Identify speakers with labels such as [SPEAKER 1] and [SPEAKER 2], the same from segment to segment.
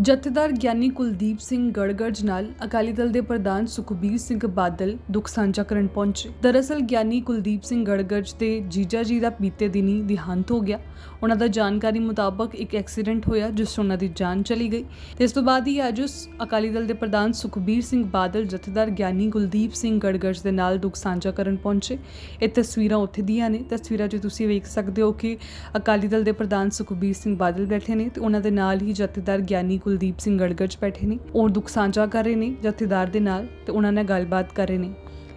[SPEAKER 1] ਜਥੇਦਾਰ ਗਿਆਨੀ ਕੁਲਦੀਪ ਸਿੰਘ ਗੜਗੜ ਨਾਲ ਅਕਾਲੀ ਦਲ ਦੇ ਪ੍ਰਧਾਨ ਸੁਖਬੀਰ ਸਿੰਘ ਬਾਦਲ ਦੁੱਖ ਸਾਂਝਾ ਕਰਨ ਪਹੁੰਚੇ। ਦਰਅਸਲ ਗਿਆਨੀ ਕੁਲਦੀਪ ਸਿੰਘ ਗੜਗੜ ਤੇ ਜੀਜਾ ਜੀ ਦਾ ਬੀਤੇ ਦਿਨੀ ਦੇਹਾਂਤ ਹੋ ਗਿਆ। ਉਹਨਾਂ ਦਾ ਜਾਣਕਾਰੀ ਮੁਤਾਬਕ ਇੱਕ ਐਕਸੀਡੈਂਟ ਹੋਇਆ ਜਿਸ 'ਚ ਉਹਨਾਂ ਦੀ ਜਾਨ ਚਲੀ ਗਈ। ਤੇ ਇਸ ਤੋਂ ਬਾਅਦ ਹੀ ਅੱਜ ਉਸ ਅਕਾਲੀ ਦਲ ਦੇ ਪ੍ਰਧਾਨ ਸੁਖਬੀਰ ਸਿੰਘ ਬਾਦਲ, ਜਥੇਦਾਰ ਗਿਆਨੀ ਕੁਲਦੀਪ ਸਿੰਘ ਗੜਗੜ ਦੇ ਨਾਲ ਦੁੱਖ ਸਾਂਝਾ ਕਰਨ ਪਹੁੰਚੇ। ਇਹ ਤਸਵੀਰਾਂ ਉੱਥੇ ਦੀਆਂ ਨੇ। ਤਸਵੀਰਾਂ 'ਚ ਤੁਸੀਂ ਵੇਖ ਸਕਦੇ ਹੋ ਕਿ ਅਕਾਲੀ ਦਲ ਦੇ ਪ੍ਰਧਾਨ ਸੁਖਬੀਰ ਸਿੰਘ ਬਾਦਲ ਬੈਠੇ ਨੇ ਤੇ ਉਹਨਾਂ ਦੇ ਨਾਲ ਹੀ ਜਥੇਦਾਰ ਗਿਆਨੀ ਕੁਲਦੀਪ ਸਿੰਘ ਗੜਗੜ ਬੈਠੇ ਨੇ। ਉਹ ਦੁੱਖ ਸਾਂਝਾ ਕਰ ਰਹੇ ਨੇ ਜਥੇਦਾਰ ਦੇ ਨਾਲ ਤੇ ਉਹਨਾਂ ਨਾਲ ਗੱਲਬਾਤ ਕਰ ਰਹੇ ਨੇ।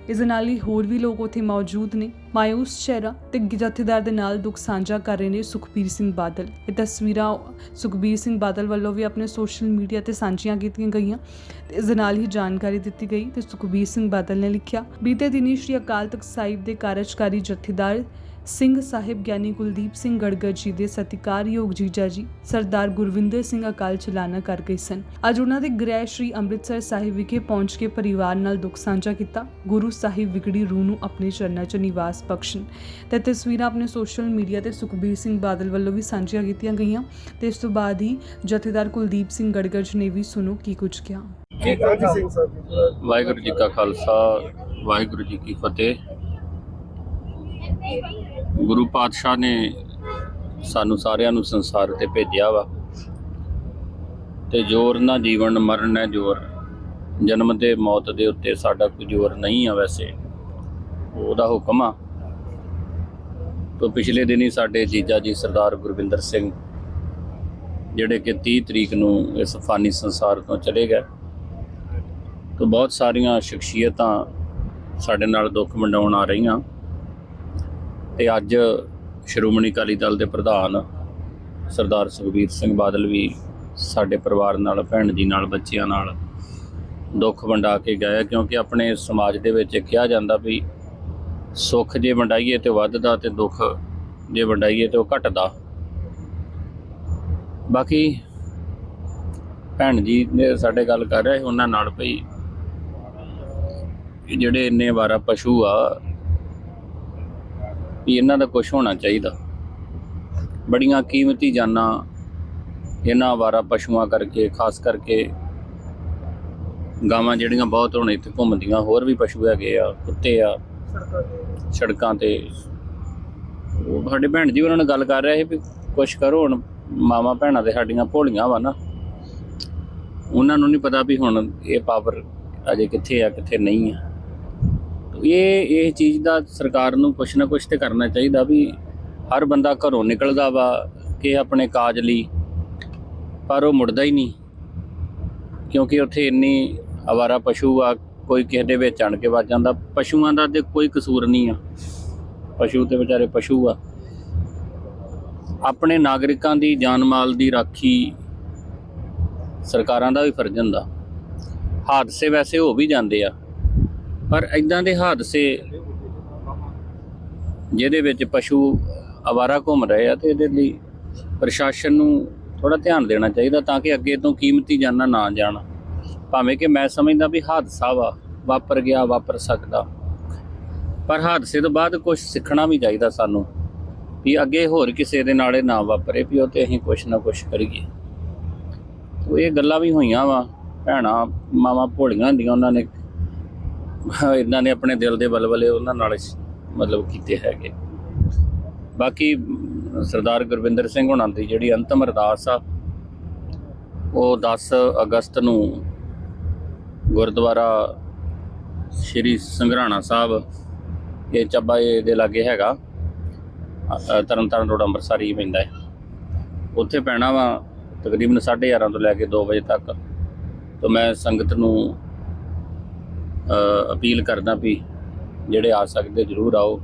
[SPEAKER 1] ਇਸ ਦੇ ਨਾਲ ਹੀ ਹੋਰ ਵੀ ਲੋਕ ਉੱਥੇ ਮੌਜੂਦ ਨੇ। ਮਾਇੂਸ ਚਿਹਰਾ ਤੇ ਜਥੇਦਾਰ ਦੇ ਨਾਲ ਦੁੱਖ ਸਾਂਝਾ ਕਰ ਰਹੇ ਨੇ ਸੁਖਬੀਰ ਸਿੰਘ ਬਾਦਲ। ਇਹ ਤਸਵੀਰਾਂ ਸੁਖਬੀਰ ਸਿੰਘ ਬਾਦਲ ਵੱਲੋਂ ਵੀ ਆਪਣੇ ਸੋਸ਼ਲ ਮੀਡੀਆ ਤੇ ਸਾਂਝੀਆਂ ਕੀਤੀਆਂ ਗਈਆਂ। ਤੇ ਇਸ ਦੇ ਨਾਲ ਹੀ ਜਾਣਕਾਰੀ ਦਿੱਤੀ ਗਈ ਤੇ ਸੁਖਬੀਰ ਸਿੰਘ ਬਾਦਲ ਨੇ ਲਿਖਿਆ, ਬੀਤੇ ਦਿਨੀ ਸ਼੍ਰੀ ਅਕਾਲ ਤਖਤ ਸਾਹਿਬ ਦੇ ਕਾਰਜਕਾਰੀ ਜਥੇਦਾਰ ਸਿੰਘ ਸਾਹਿਬ ਗਿਆਨੀ ਕੁਲਦੀਪ ਸਿੰਘ ਗੜਗੜ ਜੀ ਦੇ ਸਤਿਕਾਰਯੋਗ ਜੀਜਾ ਜੀ ਸਰਦਾਰ ਗੁਰਵਿੰਦਰ ਸਿੰਘ ਅਕਾਲ ਚਲਾਣਾ ਕਰ ਗਏ ਸਨ। ਅੱਜ ਉਹਨਾਂ ਦੇ ਗ੍ਰਹਿ ਸ਼੍ਰੀ ਅੰਮ੍ਰਿਤਸਰ ਸਾਹਿਬ ਵਿਖੇ ਪਹੁੰਚ ਕੇ ਪਰਿਵਾਰ ਨਾਲ ਦੁੱਖ ਸਾਂਝਾ ਕੀਤਾ। ਗੁਰੂ ਸਾਹਿਬ ਵਿਗੜੀ ਰੂਹ ਨੂੰ ਆਪਣੇ ਚਰਨਾਂ 'ਚ ਨਿਵਾਸ ਬਖਸ਼ਣ। ਤੇ ਤਸਵੀਰਾਂ ਆਪਣੇ ਸੋਸ਼ਲ ਮੀਡੀਆ ਤੇ ਸੁਖਬੀਰ ਸਿੰਘ ਬਾਦਲ ਵੱਲੋਂ ਵੀ ਸਾਂਝੀਆਂ ਕੀਤੀਆਂ ਗਈਆਂ। ਤੇ ਇਸ ਤੋਂ ਬਾਅਦ ਹੀ ਜਥੇਦਾਰ ਕੁਲਦੀਪ ਸਿੰਘ ਗੜਗੜ ਨੇ ਵੀ ਸੁਣੋ ਕੀ ਕੁਝ ਕਿਹਾ।
[SPEAKER 2] ਵਾਹਿਗੁਰੂ ਜੀ ਕਾ ਖਾਲਸਾ ਵਾਹਿਗੁਰੂ ਜੀ ਕੀ ਫਤਿਹ। ਗੁਰੂ ਪਾਤਸ਼ਾਹ ਨੇ ਸਾਨੂੰ ਸਾਰਿਆਂ ਨੂੰ ਸੰਸਾਰ ਤੇ ਭੇਜਿਆ ਵਾ। ਤੇ ਜੋਰ ਨਾ ਜੀਵਨ ਮਰਨ ਹੈ ਜੋਰ। ਜਨਮ ਤੇ ਮੌਤ ਦੇ ਉੱਤੇ ਸਾਡਾ ਕੋਈ ਜੋਰ ਨਹੀਂ ਆ ਵੈਸੇ। ਉਹਦਾ ਹੁਕਮ ਆ। ਤੋਂ ਪਿਛਲੇ ਦਿਨੀ ਸਾਡੇ ਜੀਜਾ ਜੀ ਸਰਦਾਰ ਗੁਰਵਿੰਦਰ ਸਿੰਘ, ਜਿਹੜੇ ਕਿ 30 ਤਰੀਕ ਨੂੰ ਇਸ ਫਾਨੀ ਸੰਸਾਰ ਤੋਂ ਚਲੇ ਗਏ, ਤੋਂ ਬਹੁਤ ਸਾਰੀਆਂ ਸ਼ਖਸੀਅਤਾਂ ਸਾਡੇ ਨਾਲ ਦੁੱਖ ਵੰਡਾਉਣ ਆ ਰਹੀਆਂ। ਤੇ ਅੱਜ ਸ਼੍ਰੋਮਣੀ ਅਕਾਲੀ ਦਲ ਦੇ ਪ੍ਰਧਾਨ ਸਰਦਾਰ ਸੁਖਬੀਰ ਸਿੰਘ ਬਾਦਲ ਵੀ ਸਾਡੇ ਪਰਿਵਾਰ ਨਾਲ, ਭੈਣ ਜੀ ਨਾਲ, ਬੱਚਿਆਂ ਨਾਲ ਦੁੱਖ ਵੰਡਾ ਕੇ ਗਏ ਕਿਉਂਕਿ ਆਪਣੇ ਸਮਾਜ ਦੇ ਵਿੱਚ ਕਿਹਾ ਜਾਂਦਾ ਵੀ ਸੁੱਖ ਜੇ ਵੰਡਾਈਏ ਤੇ ਵੱਧਦਾ ਤੇ ਦੁੱਖ ਜੇ ਵੰਡਾਈਏ ਤੇ ਉਹ ਘਟਦਾ। ਬਾਕੀ ਭੈਣ ਜੀ ਨੇ ਸਾਡੇ ਗੱਲ ਕਰ ਰਹੇ, ਉਹਨਾਂ ਨਾਲ ਭਈ ਜਿਹੜੇ ਇੰਨੇ ਵਾਰਾ ਪਸ਼ੂ ਆ ਵੀ ਇਹਨਾਂ ਦਾ ਕੁਝ ਹੋਣਾ ਚਾਹੀਦਾ। ਬੜੀਆਂ ਕੀਮਤੀ ਜਾਨਾਂ ਇਹਨਾਂ ਵਾਰਾ ਪਸ਼ੂਆਂ ਕਰਕੇ, ਖਾਸ ਕਰਕੇ ਗਾਵਾਂ ਜਿਹੜੀਆਂ ਬਹੁਤ ਹੁਣ ਇੱਥੇ ਘੁੰਮਦੀਆਂ, ਹੋਰ ਵੀ ਪਸ਼ੂ ਹੈਗੇ ਆ, ਕੁੱਤੇ ਆ, ਸੜਕਾਂ ਤੇ। ਉਹ ਸਾਡੇ ਭੈਣ ਜੀ ਉਹਨਾਂ ਨਾਲ ਗੱਲ ਕਰ ਰਿਹਾ ਸੀ ਵੀ ਕੁਛ ਕਰੋ ਹੁਣ, ਮਾਵਾਂ ਭੈਣਾਂ ਤੇ ਸਾਡੀਆਂ ਭੋਲੀਆਂ ਵਾ ਨਾ। ਉਹਨਾਂ ਨੂੰ ਨਹੀਂ ਪਤਾ ਵੀ ਹੁਣ ਇਹ ਪਾਵਰ ਅਜੇ ਕਿੱਥੇ ਆ, ਕਿੱਥੇ ਨਹੀਂ ਆ। ਇਹ ਇਹ ਚੀਜ਼ ਦਾ ਸਰਕਾਰ ਨੂੰ ਕੁਛ ਨਾ ਕੁਛ ਤੇ ਕਰਨਾ ਚਾਹੀਦਾ ਵੀ ਹਰ ਬੰਦਾ ਘਰੋਂ ਨਿਕਲਦਾ ਵਾ ਕਿ ਆਪਣੇ ਕਾਜ ਲਈ, ਪਰ ਉਹ ਮੁੜਦਾ ਹੀ ਨਹੀਂ। ਕਿਉਂਕਿ ਉੱਥੇ ਇੰਨੀ ਅਵਾਰਾ ਪਸ਼ੂ ਆ, ਕੋਈ ਕਿਸੇ ਦੇ ਵਿੱਚ ਆਣ ਕੇ ਵੱਜ ਜਾਂਦਾ। ਪਸ਼ੂਆਂ ਦਾ ਤੇ ਕੋਈ ਕਸੂਰ ਨਹੀਂ ਆ। ਪਸ਼ੂ ਤੇ ਵਿਚਾਰੇ ਪਸ਼ੂ ਆ। ਆਪਣੇ ਨਾਗਰਿਕਾਂ ਦੀ ਜਾਨ ਮਾਲ ਦੀ ਰਾਖੀ ਸਰਕਾਰਾਂ ਦਾ ਵੀ ਫਰਜ਼ ਹੁੰਦਾ। ਹਾਦਸੇ ਵੈਸੇ ਹੋ ਵੀ ਜਾਂਦੇ ਆ। ਪਰ ਇਦਾਂ ਦੇ ਹਾਦਸੇ ਜਿਹਦੇ ਵਿੱਚ ਪਸ਼ੂ ਅਵਾਰਾ ਘੁੰਮ ਰਹੇ ਆ ਤੇ ਇਹਦੇ ਲਈ ਪ੍ਰਸ਼ਾਸਨ ਨੂੰ ਥੋੜਾ ਧਿਆਨ ਦੇਣਾ ਚਾਹੀਦਾ ਤਾਂ ਕਿ ਅੱਗੇ ਤੋਂ ਕੀਮਤੀ ਜਾਨਾਂ ਨਾ ਜਾਣ। ਭਾਵੇਂ ਕਿ ਮੈਂ ਸਮਝਦਾ ਵੀ ਹਾਦਸਾ ਵਾ, ਵਾਪਰ ਗਿਆ, ਵਾਪਰ ਸਕਦਾ। ਪਰ ਹਾਦਸੇ ਤੋਂ ਬਾਅਦ ਕੁਝ ਸਿੱਖਣਾ ਵੀ ਚਾਹੀਦਾ ਸਾਨੂੰ ਵੀ ਅੱਗੇ ਹੋਰ ਕਿਸੇ ਦੇ ਨਾਲੇ ਨਾ ਵਾਪਰੇ ਵੀ ਉਹ ਤੇ ਅਸੀਂ ਕੁਝ ਨਾ ਕੁਝ ਕਰੀਏ। ਉਹ ਇਹ ਗੱਲਾਂ ਵੀ ਹੋਈਆਂ ਵਾ, ਭੈਣਾ, ਮਾਵਾਂ ਭੋਲੀਆਂ ਹੁੰਦੀਆਂ, ਉਹਨਾਂ ਨੇ ਇਹਨਾਂ ਨੇ ਆਪਣੇ ਦਿਲ ਦੇ ਬਲਬਲੇ ਉਹਨਾਂ ਨਾਲ ਮਤਲਬ ਕੀਤੇ ਹੈਗੇ। ਬਾਕੀ ਸਰਦਾਰ ਗੁਰਵਿੰਦਰ ਸਿੰਘ ਹੁਣਾਂ ਦੀ ਜਿਹੜੀ ਅੰਤਮ ਅਰਦਾਸ ਆ, ਉਹ 10 ਅਗਸਤ ਨੂੰ ਗੁਰਦੁਆਰਾ ਸ਼੍ਰੀ ਸੰਗਰਾਣਾ ਸਾਹਿਬ, ਇਹ ਚੱਬਾ ਇਹ ਦੇ ਲਾਗੇ ਹੈਗਾ। ਅ- ਤਰਨ ਤਾਰਨ ਰੋਡ ਅੰਮ੍ਰਿਤਸਰ ਹੀ ਪੈਂਦਾ ਹੈ। ਉੱਥੇ ਪੈਣਾ ਵਾ ਤਕਰੀਬਨ 11:30 ਤੋਂ ਲੈ ਕੇ 2 ਵਜੇ ਤੱਕ। ਤੋਂ ਮੈਂ ਸੰਗਤ ਨੂੰ ਅਪੀਲ ਕਰਦਾ ਵੀ ਜਿਹੜੇ ਆ ਸਕਦੇ ਜਰੂਰ ਆਓ।